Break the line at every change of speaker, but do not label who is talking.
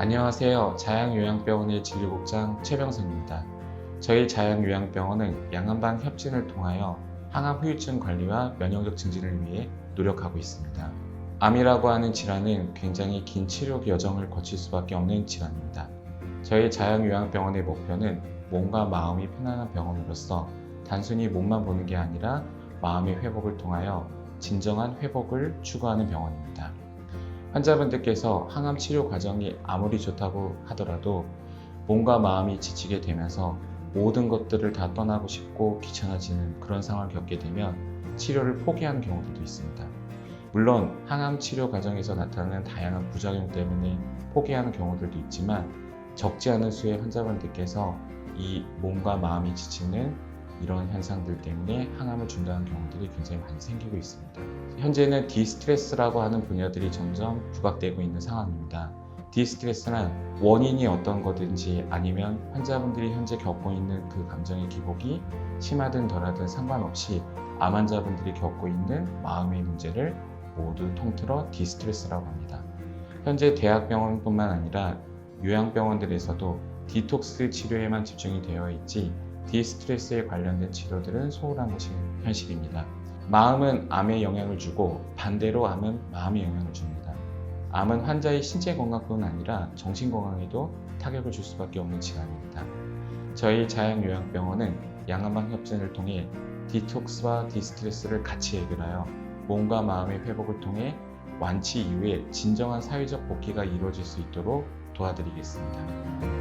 안녕하세요. 자양요양병원의 진료국장 최병선입니다. 저희 자양요양병원은 양안방 협진을 통하여 항암 후유증 관리와 면역력 증진을 위해 노력하고 있습니다. 암이라고 하는 질환은 굉장히 긴 치료 여정을 거칠 수밖에 없는 질환입니다. 저희 자양요양병원의 목표는 몸과 마음이 편안한 병원으로서 단순히 몸만 보는 게 아니라 마음의 회복을 통하여 진정한 회복을 추구하는 병원입니다. 환자분들께서 항암 치료 과정이 아무리 좋다고 하더라도 몸과 마음이 지치게 되면서 모든 것들을 다 떠나고 싶고 귀찮아지는 그런 상황을 겪게 되면 치료를 포기하는 경우들도 있습니다. 물론 항암 치료 과정에서 나타나는 다양한 부작용 때문에 포기하는 경우들도 있지만 적지 않은 수의 환자분들께서 이 몸과 마음이 지치는 이런 현상들 때문에 항암을 중단하는 경우들이 굉장히 많이 생기고 있습니다. 현재는 디스트레스라고 하는 분야들이 점점 부각되고 있는 상황입니다. 디스트레스는 원인이 어떤 거든지 아니면 환자분들이 현재 겪고 있는 그 감정의 기복이 심하든 덜하든 상관없이 암 환자분들이 겪고 있는 마음의 문제를 모두 통틀어 디스트레스라고 합니다. 현재 대학병원뿐만 아니라 요양병원들에서도 디톡스 치료에만 집중이 되어 있지 디스트레스에 관련된 치료들은 소홀한 것이 현실입니다. 마음은 암에 영향을 주고 반대로 암은 마음에 영향을 줍니다. 암은 환자의 신체 건강뿐 아니라 정신 건강에도 타격을 줄 수밖에 없는 질환입니다. 저희 자양요양병원은 양안방 협진을 통해 디톡스와 디스트레스를 같이 해결하여 몸과 마음의 회복을 통해 완치 이후에 진정한 사회적 복귀가 이루어질 수 있도록 도와드리겠습니다.